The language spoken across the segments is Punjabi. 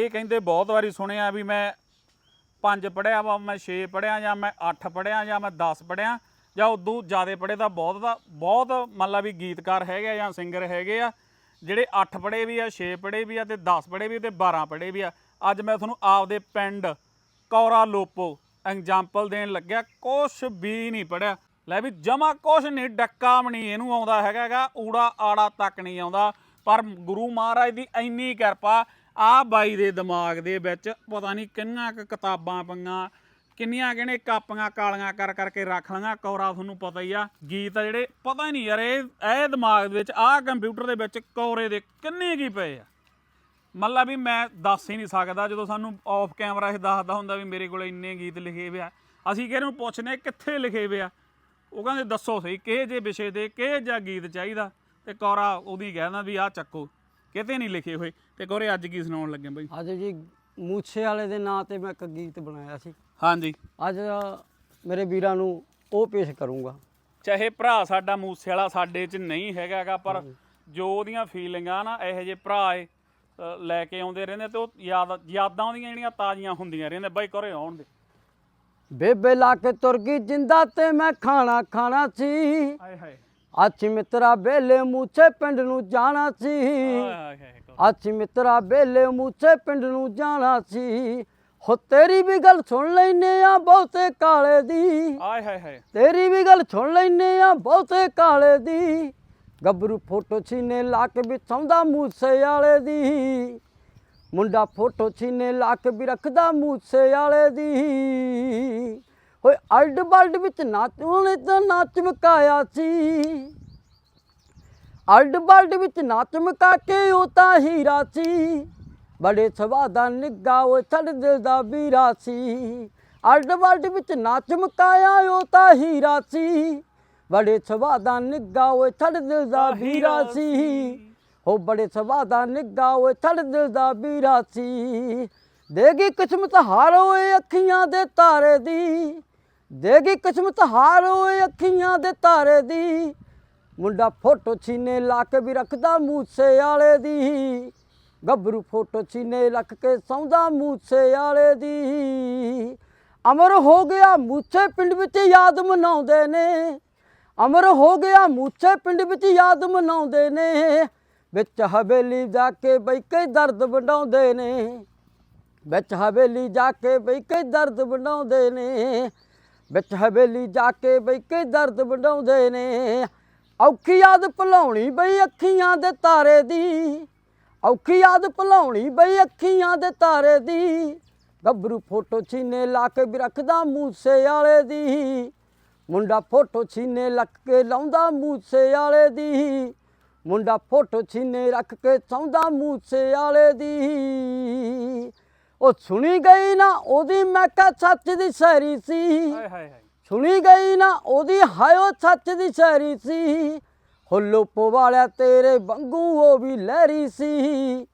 ਇਹ ਕਹਿੰਦੇ ਬਹੁਤ ਵਾਰੀ ਸੁਣਿਆ ਵੀ ਮੈਂ 5 ਪੜਿਆ ਵਾ, ਮੈਂ 6 ਪੜਿਆ ਜਾਂ ਮੈਂ 8 ਪੜਿਆ ਜਾਂ ਮੈਂ 10 ਪੜਿਆ ਜਾਂ ਉਦੋਂ ਜ਼ਿਆਦਾ ਪੜੇ ਤਾਂ ਬਹੁਤ ਦਾ, ਬਹੁਤ ਮੰਨ ਲਾ ਵੀ ਗੀਤਕਾਰ ਹੈਗੇ ਆ ਜਾਂ ਸਿੰਗਰ ਹੈਗੇ ਆ, ਜਿਹੜੇ 8 ਪੜੇ ਵੀ ਆ 6 ਪੜੇ ਵੀ ਆ ਤੇ 10 ਪੜੇ ਵੀ ਤੇ 12 ਪੜੇ ਵੀ ਆ। ਅੱਜ ਮੈਂ ਤੁਹਾਨੂੰ ਆਪਦੇ ਪਿੰਡ ਕੌਰਾ ਲੋਪੋ ਐਗਜ਼ਾਮਪਲ ਦੇਣ ਲੱਗਿਆ, ਕੁਛ ਵੀ ਨਹੀਂ ਪੜਿਆ ਲੈ ਵੀ ਜਮਾ ਕੁਛ ਨਹੀਂ, ਡੱਕਾ ਵੀ ਨਹੀਂ, ਇਹਨੂੰ ਆਉਂਦਾ ਹੈਗਾਗਾ ਊੜਾ ਆੜਾ ਤੱਕ ਨਹੀਂ ਆਉਂਦਾ, ਪਰ ਗੁਰੂ ਮਹਾਰਾਜ ਦੀ ਇੰਨੀ ਕਿਰਪਾ ਆ ਬਾਈ ਦੇ ਦਿਮਾਗ ਦੇ ਵਿੱਚ ਪਤਾ ਨਹੀਂ ਕਿੰਨੀਆਂ ਕੁ ਕਿਤਾਬਾਂ ਪਈਆਂ, ਕਿੰਨੀਆਂ ਕਿਹਨੇ ਕਾਪੀਆਂ ਕਾਲੀਆਂ ਕਰ ਕਰਕੇ ਰੱਖ ਲਈਆਂ, ਕੌਰਾ ਤੁਹਾਨੂੰ ਪਤਾ ਹੀ ਆ, ਗੀਤ ਆ ਜਿਹੜੇ, ਪਤਾ ਹੀ ਨਹੀਂ ਯਾਰ ਇਹ ਇਹ ਦਿਮਾਗ ਦੇ ਵਿੱਚ, ਆਹ ਕੰਪਿਊਟਰ ਦੇ ਵਿੱਚ ਕੌਰੇ ਦੇ ਕਿੰਨੇ ਕੀ ਪਏ ਆ। ਮਤਲਬ ਵੀ ਮੈਂ ਦੱਸ ਹੀ ਨਹੀਂ ਸਕਦਾ, ਜਦੋਂ ਸਾਨੂੰ ਆਫ ਕੈਮਰਾ ਇਹ ਦੱਸਦਾ ਹੁੰਦਾ ਵੀ ਮੇਰੇ ਕੋਲ ਇੰਨੇ ਗੀਤ ਲਿਖੇ ਹੋਏ ਆ, ਅਸੀਂ ਕਿਹਨੂੰ ਨੂੰ ਪੁੱਛਨੇ ਕਿੱਥੇ ਲਿਖੇ ਹੋਏ ਆ। ਉਹ ਕਹਿੰਦੇ ਦੱਸੋ ਸਹੀ, ਕਿਹੇ ਜੇ ਵਿਸ਼ੇ ਦੇ ਕਿਹੇ ਜਿਹਾ ਗੀਤ ਚਾਹੀਦਾ? ਤੇ ਕੌਰਾ ਉਹਦੀ ਕਹਿੰਦਾ ਵੀ ਆਹ ਚੱਕੋ। ਕਿਤੇ ਨਹੀਂ ਲਿਖੇ ਹੋਏ। ਤੇ ਕੋਰੇ ਅੱਜ ਕੀ ਸੁਣਾਉਣ ਲੱਗੇ ਬਈ? ਅੱਜ ਜੀ ਮੂਛੇ ਵਾਲੇ ਦੇ ਨਾਂ ਤੇ ਮੈਂ ਇੱਕ ਗੀਤ ਬਣਾਇਆ ਸੀ। ਹਾਂਜੀ। ਅੱਜ ਮੇਰੇ ਵੀਰਾਂ ਨੂੰ ਉਹ ਪੇਸ਼ ਕਰੂੰਗਾ। ਚਾਹੇ ਭਰਾ ਸਾਡਾ ਮੂਸੇ ਵਾਲਾ ਸਾਡੇ 'ਚ ਨਹੀਂ ਹੈਗਾਗਾ ਪਰ ਜੋ ਉਹਦੀਆਂ ਫੀਲਿੰਗਾਂ ਨਾ ਇਹੋ ਜਿਹੇ ਭਰਾ ਏ ਅ, ਲੈ ਕੇ ਆਉਂਦੇ ਰਹਿੰਦੇ ਤੇ ਉਹ ਯਾਦ ਯਾਦਾਂ ਉਹਦੀਆਂ ਜਿਹੜੀਆਂ ਤਾਜ਼ੀਆਂ ਹੁੰਦੀਆਂ ਰਹਿੰਦੇ ਬਾਈ ਕੋਰੇ ਆਉਣ ਦੇ। ਬੇਬੇ ਲਾ ਕੇ ਤੁਰ ਗਈ ਜਿੰਦਾ ਤੇ ਮੈਂ ਖਾਣਾ ਖਾਣਾ ਸੀ। ਹਾਏ ਹਾਏ। ਅੱਜ ਮਿੱਤਰਾ ਬੇਲੇ ਮੂਛੇ ਪਿੰਡ ਨੂੰ ਜਾਣਾ ਸੀ। ਅੱਜ ਮਿੱਤਰਾ ਬੇਲੇ ਮੂਛੇ ਪਿੰਡ ਨੂੰ ਜਾਣਾ ਸੀ। ਹੋ ਤੇਰੀ ਵੀ ਗੱਲ ਸੁਣ ਲੈਨੇ ਆ ਬਹੁਤੇ ਕਾਲੇ ਦੀ। ਹਾਏ ਹਾਏ ਹਾਏ। ਤੇਰੀ ਵੀ ਗੱਲ ਸੁਣ ਲੈਨੇ ਆ ਬਹੁਤੇ ਕਾਲੇ ਦੀ। ਗੱਭਰੂ ਫੋਟੋ ਛੀਨੇ ਲਾ ਕੇ ਵਿਛਾਉਂਦਾ ਮੂਸੇ ਵਾਲੇ ਦੀ। ਮੁੰਡਾ ਫੋਟੋ ਛੀਨੇ ਲਾ ਕੇ ਵੀ ਰੱਖਦਾ ਮੂਸੇ ਵਾਲੇ ਦੀ। ਹੋਏ ਅਲਡ ਬਲਡ ਵਿੱਚ ਨਾਚ ਉਹਨੇ ਤਾਂ ਨਾਚ ਮਕਾਇਆ ਸੀ। ਅਲਡ ਬਲਡ ਵਿੱਚ ਨਾਚ ਮਕਾ ਕੇ ਉਹ ਤਾਂ ਹੀਰਾ ਸੀ। ਬੜੇ ਸਵਾਦਾ ਨਿੱਗਾ ਉਹ ਛੜ ਦਿਲ ਦਾ ਵੀਰਾ ਸੀ। ਅਲਡ ਬਲਡ ਵਿੱਚ ਨਾਚ ਮਕਾਇਆ ਉਹ ਤਾਂ ਹੀਰਾ ਸੀ। ਬੜੇ ਸਵਾਦਾ ਨਿੱਗਾ ਉਹ ਛੜ ਦਿਲ ਦਾ ਵੀਰਾ ਸੀ। ਹੋ ਬੜੇ ਸਵਾਦਾ ਨਿੱਗਾ ਉਹ ਛੜ ਦਿਲ ਦਾ ਵੀਰਾ ਸੀ। ਦੇਗੀ ਕਿਸਮਤ ਹਾਰ ਓਏ ਅੱਖੀਆਂ ਦੇ ਤਾਰੇ ਦੀ। ਦੇਗੀ ਕਿਸਮਤ ਹਾਰ ਓਏ ਅੱਖੀਆਂ ਦੇ ਤਾਰੇ ਦੀ। ਮੁੰਡਾ ਫੋਟੋ ਛੀਨੇ ਲਾ ਕੇ ਵੀ ਰੱਖਦਾ ਮੂਸੇ ਵਾਲੇ ਦੀ। ਗੱਭਰੂ ਫੋਟੋ ਛੀਨੇ ਰੱਖ ਕੇ ਸੌਂਦਾ ਮੂਸੇ ਵਾਲੇ ਦੀ। ਅਮਰ ਹੋ ਗਿਆ ਮੂਸੇ ਪਿੰਡ ਵਿੱਚ ਯਾਦ ਮਨਾਉਂਦੇ ਨੇ। ਅਮਰ ਹੋ ਗਿਆ ਮੂਸੇ ਪਿੰਡ ਵਿੱਚ ਯਾਦ ਮਨਾਉਂਦੇ ਨੇ। ਵਿੱਚ ਹਵੇਲੀ ਜਾ ਕੇ ਬਈ ਕੇ ਦਰਦ ਵੰਡਾਉਂਦੇ ਨੇ। ਵਿੱਚ ਹਵੇਲੀ ਜਾ ਕੇ ਬਈ ਕੇ ਦਰਦ ਵੰਡਾਉਂਦੇ ਨੇ। ਵਿੱਚ ਹਵੇਲੀ ਜਾ ਕੇ ਬਈ ਕੇ ਦਰਦ ਵੰਡਾਉਂਦੇ ਨੇ। ਔਖੀ ਯਾਦ ਭੁਲਾਉਣੀ ਬਈ ਅੱਖੀਆਂ ਦੇ ਤਾਰੇ ਦੀ। ਔਖੀ ਯਾਦ ਭੁਲਾਉਣੀ ਬਈ ਅੱਖੀਆਂ ਦੇ ਤਾਰੇ ਦੀ। ਗੱਭਰੂ ਫੋਟੋ ਛੀਨੇ ਲਾ ਕੇ ਵੀ ਰੱਖਦਾ ਮੂਸੇ ਵਾਲੇ ਦੀ। ਮੁੰਡਾ ਫੋਟੋ ਛੀਨੇ ਲੱਕ ਕੇ ਲਾਉਂਦਾ ਮੂਸੇ ਵਾਲੇ ਦੀ। ਮੁੰਡਾ ਫੋਟੋ ਛੀਨੇ ਰੱਖ ਕੇ ਸੌਂਦਾ ਮੂਸੇ ਵਾਲੇ ਦੀ। ਉਹ ਸੁਣੀ ਗਈ ਨਾ ਉਹਦੀ ਮੈਂ ਕਾ ਸੱਚ ਦੀ ਸ਼ਾਇਰੀ ਸੀ। ਹਾਏ ਹਾਏ ਹਾਏ। ਸੁਣੀ ਗਈ ਨਾ ਉਹਦੀ ਹਾਇਓ ਸੱਚ ਦੀ ਸ਼ਾਇਰੀ ਸੀ। ਹੋ ਲੋਪੋ ਵਾਲਿਆ ਤੇਰੇ ਵਾਂਗੂ ਉਹ ਵੀ ਲਹਿਰੀ ਸੀ।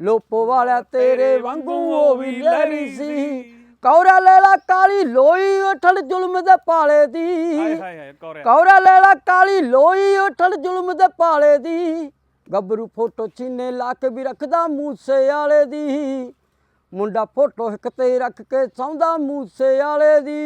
ਲੋਪੋ ਵਾਲਿਆ ਤੇਰੇ ਵਾਂਗੂ ਉਹ ਵੀ ਲਹਿਰੀ ਸੀ। ਕੌਰਾ ਲੈਲਾ ਕਾਲੀ ਲੋਈ ਉਠੜ ਜ਼ੁਲਮ ਦੇ ਪਾਲੇ ਦੀ। ਹਾਏ ਹਾਏ ਹਾਏ ਕੋਰੇ ਕੌਰਾ ਲੈਲਾ ਕਾਲੀ ਲੋਈ ਉਠੜ ਜ਼ੁਲਮ ਦੇ ਪਾਲੇ ਦੀ। ਗੱਭਰੂ ਫੋਟੋ ਚੀਨੇ ਲਾ ਕੇ ਵੀ ਰੱਖਦਾ ਮੂਸੇ ਵਾਲੇ ਦੀ। ਮੁੰਡਾ ਫੋਟੋ ਇੱਕ ਤੇ ਰੱਖ ਕੇ ਸੌਂਦਾ ਮੂਸੇ ਵਾਲੇ ਦੀ।